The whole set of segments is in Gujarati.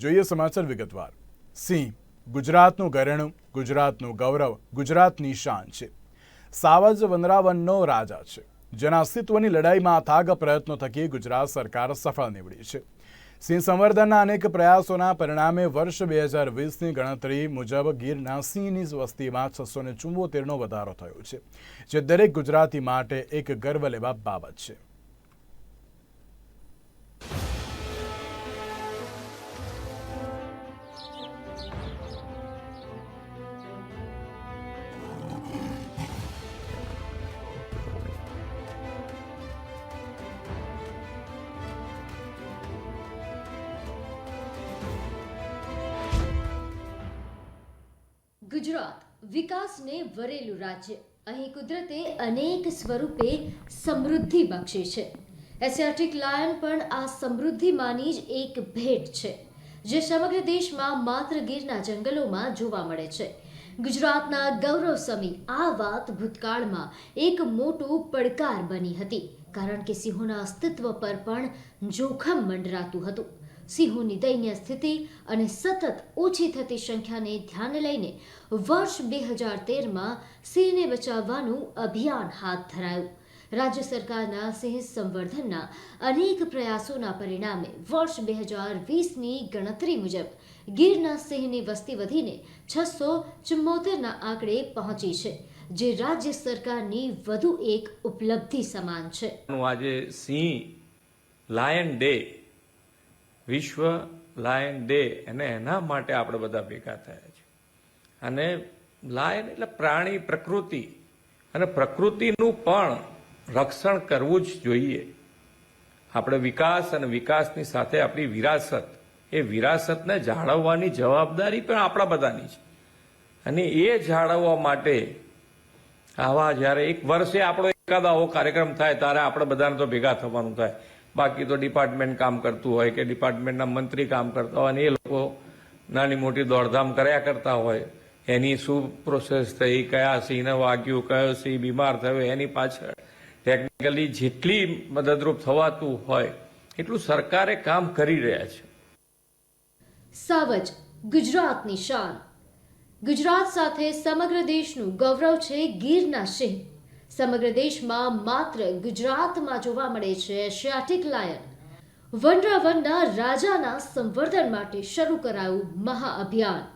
જોઈએ સમાચાર વિગતવાર. સિંહ, ગુજરાતનું ઘરેણું, ગુજરાતનું ગૌરવ, ગુજરાતની શાન છે. સાવજ વનરાવનનો રાજા છે. જેના અસ્તિત્વની લડાઈમાં અથાગ પ્રયત્નો થકી ગુજરાત સરકાર સફળ નીવડી છે. સિંહ સંવર્ધનના અનેક પ્રયાસોના પરિણામે વર્ષ બે હજાર વીસની ગણતરી મુજબ ગીરના સિંહની વસ્તીમાં છસો ને ચુંબોતેરનો વધારો થયો છે, જે દરેક ગુજરાતી માટે એક ગર્વ લેવા બાબત છે. ગુજરાત વિકાસને વરેલું રાજ્ય. અહીં કુદરતે અનેક સ્વરૂપે સમૃદ્ધિ બક્ષી છે. એશિયાટિક લાયન પણ આ સમૃદ્ધિમાંની જ એક ભેટ છે, જે સમગ્ર દેશમાં માત્ર ગીરના જંગલોમાં જોવા મળે છે. ગુજરાતના ગૌરવ સમી આ વાત ભૂતકાળમાં એક મોટું પડકાર બની હતી, કારણ કે સિંહોના અસ્તિત્વ પર પણ જોખમ મંડરાતું હતું. સિંહોની દયનીય સ્થિતિ અને સતત ઓછી થતી સંખ્યાને ધ્યાને લઈને વર્ષ બે હજાર તેરમાં સિંહને બચાવવાનું અભિયાન હાથ ધરાયું. રાજ્ય સરકારના સિંહ સંવર્ધનના અનેક પ્રયાસોના પરિણામે વર્ષ બે હજાર વીસની ગણતરી મુજબ ગીરના સિંહની વસ્તી વધીને છસો ચુમ્મોતેરના આંકડે પહોંચી છે, જે રાજ્ય સરકારની વધુ એક ઉપલબ્ધિ સમાન છે. આજે સિંહ લાયન ડે વિશ્વ લાયન ડે અને એના માટે આપણે બધા ભેગા થયા છે. અને લાયન એટલે પ્રાણી, પ્રકૃતિ. અને પ્રકૃતિનું પણ રક્ષણ કરવું જ જોઈએ. આપણે વિકાસ અને વિકાસની સાથે આપણી વિરાસત. એ વિરાસતને જાળવવાની જવાબદારી પણ આપણા બધાની છે. અને એ જાળવવા માટે આવા જ્યારે એક વર્ષે આપણો એકાદ આવો કાર્યક્રમ થાય, ત્યારે આપણે બધાને તો ભેગા થવાનું થાય. બાકી તો ડિપાર્ટમેન્ટ કામ કરતું હોય કે ડિપાર્ટમેન્ટના મંત્રી કામ કરતા હોય અને એ લોકો નાની મોટી દોડધામ કર્યા કરતા હોય, એની શું પ્રોસેસ થઈ, કયા સિંહને વાગ્યું, કયો સિંહ બીમાર થયો, એની પાછળ ટેકનિકલી જેટલી મદદરૂપ થવાતું હોય, એટલું સરકારે કામ કરી રહ્યા છે. સાવજ, ગુજરાતની શાન. ગુજરાત સાથે સમગ્ર દેશનું ગૌરવ છે ગીરના સિંહ. સમગ્ર દેશમાં માત્ર ગુજરાતમાં જોવા મળે છે એશિયાટિક લાયન વનરાવનના રાજાના સંવર્ધન માટે શરૂ કરાયું મહાઅભિયાન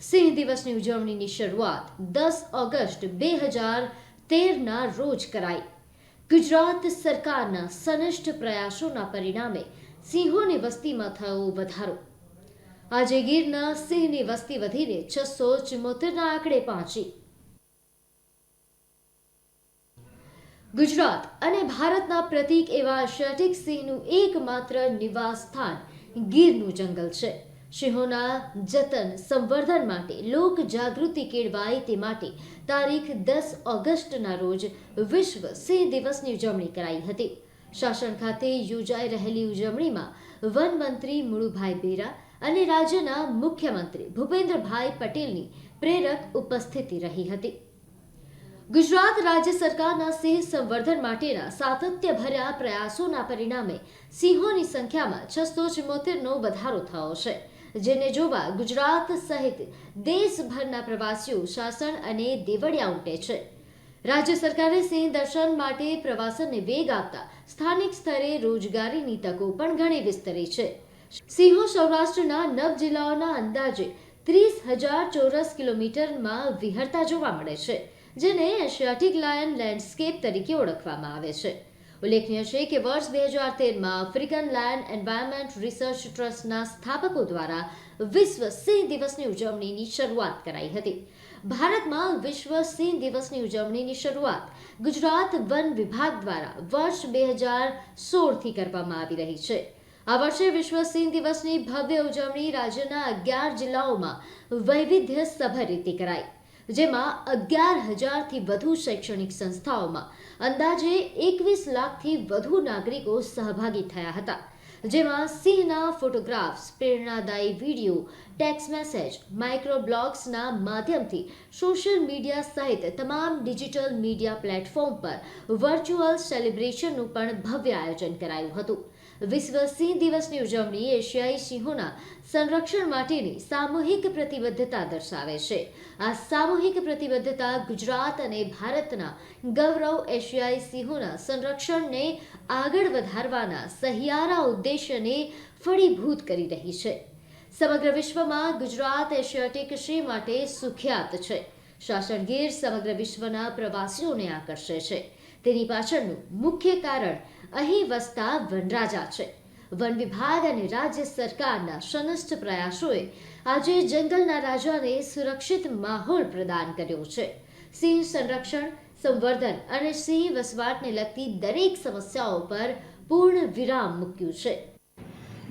સિંહ દિવસની ઉજવણીની શરૂઆત દસ ઓગસ્ટ બે હજાર તેરના રોજ કરાઈ. ગુજરાત સરકારના સનિષ્ઠ પ્રયાસોના પરિણામે સિંહોની વસ્તીમાં થયો વધારો. આજે ગીરના સિંહની વસ્તી વધીને છસો ચુમ્મોતેરના આંકડે પહોંચી. ગુજરાત અને ભારતના પ્રતીક એવા શટિક સિંહનું એકમાત્ર નિવાસ સ્થાન ગીરનું જંગલ છે. સિંહોના જતન સંવર્ધન માટે લોક જાગૃતિ કેળવાય તે માટે તારીખ દસ ઓગસ્ટના રોજ વિશ્વ સિંહ દિવસની ઉજવણી કરાઈ હતી. શાસન ખાતે યોજાઈ રહેલી ઉજવણીમાં વન મંત્રી મુળુભાઈ બેરા અને રાજ્યના મુખ્યમંત્રી ભૂપેન્દ્રભાઈ પટેલની પ્રેરક ઉપસ્થિતિ રહી હતી. ગુજરાત રાજ્ય સરકારના સિંહ સંવર્ધન માટેના સાતત્યભર્યા પ્રયાસોના પરિણામે સિંહોની સંખ્યામાં છસો ચુમ્મોતેરનો વધારો થયો છે, જેને જોવા ગુજરાત સહિત દેશભરના પ્રવાસીઓ શાસન અને દેવળિયા ઉમટે છે. રાજ્ય સરકારે સિંહ દર્શન માટે પ્રવાસનને વેગ આપતા સ્થાનિક સ્તરે રોજગારીની તકો પણ ઘણી વિસ્તરી છે. સિંહો સૌરાષ્ટ્રના નવ જિલ્લાઓના અંદાજે ત્રીસ હજાર ચોરસ કિલોમીટરમાં વિહરતા જોવા મળે છે. જેને એશિયાટિક લાયન લેન્ડસ્કેપ તરીકે ઓળખવામાં આવે છે. ઉલ્લેખનીય છે કે વર્ષ બે હજાર તેરમાં આફ્રિકન લાયન એન્વાયરમેન્ટ રિસર્ચ ટ્રસ્ટના સ્થાપકો દ્વારા વિશ્વ સિંહ દિવસની ઉજવણીની શરૂઆત કરાઈ હતી. ભારતમાં વિશ્વ સિંહ દિવસની ઉજવણીની શરૂઆત ગુજરાત વન વિભાગ દ્વારા વર્ષ બે હજાર સોળથી કરવામાં આવી રહી છે. આ વર્ષે વિશ્વ સિંહ દિવસની ભવ્ય ઉજવણી રાજ્યના અગિયાર જિલ્લાઓમાં વૈવિધ્ય સભર રીતે કરાઈ. જેમાં અગિયાર હજારથી વધુ શૈક્ષણિક સંસ્થાઓમાં અંદાજે એકવીસ લાખથી વધુ નાગરિકો સહભાગી થયા હતા. જેમાં સિંહના ફોટોગ્રાફ્સ, પ્રેરણાદાયી વીડિયો ટેક્સ મેસેજ માઇક્રો બ્લોગ્સના માધ્યમથી સોશિયલ મીડિયા સહિત તમામ ડિજિટલ મીડિયા પ્લેટફોર્મ પર વર્ચ્યુઅલ સેલિબ્રેશનનું પણ ભવ્ય આયોજન કરાયું હતું. વિશ્વ સિંહ દિવસની ઉજવણી એશિયાઈ સિંહોના સંરક્ષણ માટેની સામૂહિક પ્રતિબદ્ધતા દર્શાવે છે. આ સામૂહિક પ્રતિબદ્ધતા ગુજરાત અને ભારતના ગૌરવ એશિયાઈ સિંહોના સંરક્ષણને આગળ વધારવાના સહિયારા ઉદ્દેશ્યને ફળીભૂત કરી રહી છે. સમગ્ર વિશ્વમાં ગુજરાત એશિયાટિક સિંહ માટે સુખ્યાત છે. શાસનગીર સમગ્ર વિશ્વના પ્રવાસીઓને આકર્ષે છે. તેની પાછળનું મુખ્ય કારણ અહીં વસતા વનરાજા છે. વન વિભાગ અને રાજ્ય સરકારના સનસ્થ પ્રયાસોએ આજે જંગલના રાજાને સુરક્ષિત માહોલ પ્રદાન કર્યો છે. સિંહ સંરક્ષણ, સંવર્ધન અને સિંહ વસવાટને લગતી દરેક સમસ્યાઓ પર પૂર્ણ વિરામ મૂક્યું છે.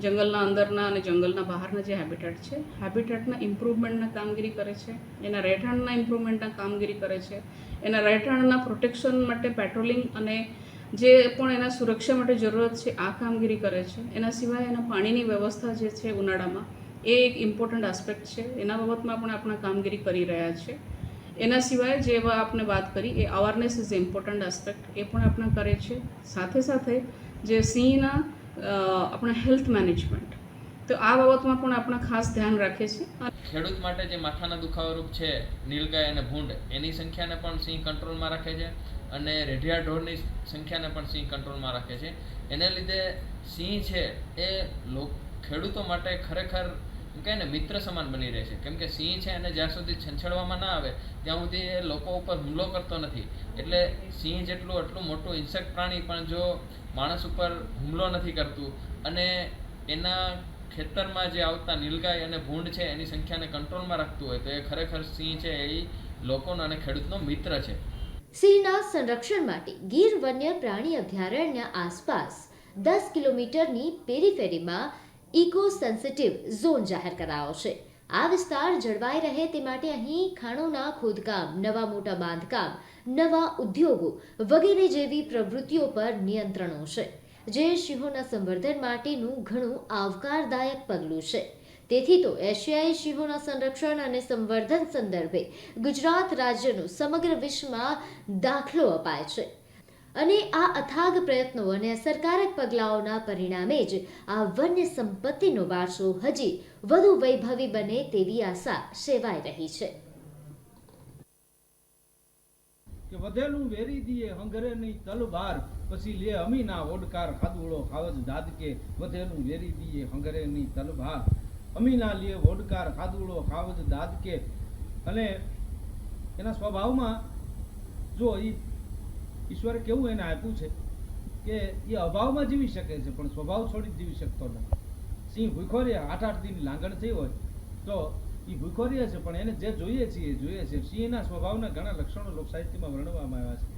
જંગલના અંદરના અને જંગલના બહારના જે હેબિટેટ છે હેબિટેટના ઇમ્પ્રુવમેન્ટના કામગીરી કરે છે, એના રહેઠાણના ઇમ્પ્રુવમેન્ટના કામગીરી કરે છે, એના રહેઠાણના પ્રોટેક્શન માટે પેટ્રોલિંગ અને જે પણ એના સુરક્ષા માટે જરૂરત છે, આ કામગીરી કરે છે. એના સિવાય એના પાણીની વ્યવસ્થા જે છે ઉનાળામાં, એ એક ઇમ્પોર્ટન્ટ આસ્પેક્ટ છે. એના બાબતમાં પણ આપણે કામગીરી કરી રહ્યા છે. એના સિવાય જે આપણે વાત કરી, એ અવેરનેસ ઇઝ ઇમ્પોર્ટન્ટ આસ્પેક્ટ એ પણ આપણે કરે છે. સાથે સાથે જે સિંહના આપણે હેલ્થ મેનેજમેન્ટ તો આ બાબતમાં પણ આપણે ખાસ ધ્યાન રાખીએ છીએ ખેડૂત માટે જે માથાના દુખાવા રૂપ છે, નીલગાય અને ભૂંડ, એની સંખ્યાને પણ સિંહ કંટ્રોલમાં રાખે છે અને રેઢિયા ઢોરની સંખ્યાને પણ સિંહ કંટ્રોલમાં રાખે છે. એને લીધે સિંહ છે એ લોક, ખેડૂતો માટે ખરેખર એમ કહે ને, મિત્ર સમાન બની રહે છે. કેમ કે સિંહ છે એને જ્યાં સુધી છંછેડવામાં ના આવે, ત્યાં સુધી એ લોકો ઉપર હુમલો કરતો નથી. એટલે સિંહ જેટલું આટલું મોટું ઇન્સેક્ટ પ્રાણી પણ જો માણસ ઉપર હુમલો નથી કરતું અને એના ખેતરમાં જે આવતા નીલગાય અને ભૂંડ છે, એની સંખ્યાને કંટ્રોલમાં રાખતું હોય તો એ ખરેખર સિંહ છે, એ લોકોનો અને ખેડૂતનો મિત્ર છે. સિંહના સંરક્ષણ માટે ગીર વન્ય પ્રાણી અભયારણ્ય આસપાસ દસ કિલોમીટરની પેરીફેરીમાં ઇકો સેન્સિટિવ ઝોન જાહેર કરાયો છે. આ વિસ્તાર જળવાઈ રહે તે માટે અહીં ખાણોના ખોદકામ, નવા મોટા બાંધકામ, નવા ઉદ્યોગો વગેરે જેવી પ્રવૃત્તિઓ પર નિયંત્રણો છે. જે સિંહોના સંવર્ધન માટેનું ઘણું આવકારદાયક પગલું છે. તેથી તો એશિયાઈ સિંહોના સંરક્ષણ અને સંવર્ધન સંદર્ભે ગુજરાત રાજ્યનો સમગ્ર વિશ્વમાં દાખલો અપાય છે. અને આ અથાગ પ્રયત્નો અને અસરકારક પગલાઓના પરિણામે જ આ વન્ય સંપત્તિનો વારસો હજી વધુ વૈભવી બને તેવી આશા સેવાઈ રહી છે. કે વધેલું વેરી દીએ, હંગરે નહીં તલવાર પછી લે અમીના ઓડકાર ખાદુળો ખાવજ દાદકે. વધેલું વેરી દીએ, હંગરે નહીં તલવાર અમીના લે ઓડકાર ખાદુળો ખાવજ દાદકે. અને એના સ્વભાવમાં જો એ ઈશ્વરે કેવું એને આપ્યું છે કે એ અભાવમાં જીવી શકે છે, પણ સ્વભાવ છોડી જીવી શકતો નથી. સિંહ ભૂખો આઠ આઠ દિન લાંગણ થઈ હોય, તો એ ભૂખો રહે છે, પણ એને જે જોઈએ છીએ એ જોઈએ છે. સિંહના સ્વભાવના ઘણા લક્ષણો લોક સાહિત્યમાં વર્ણવવામાં આવ્યા છે.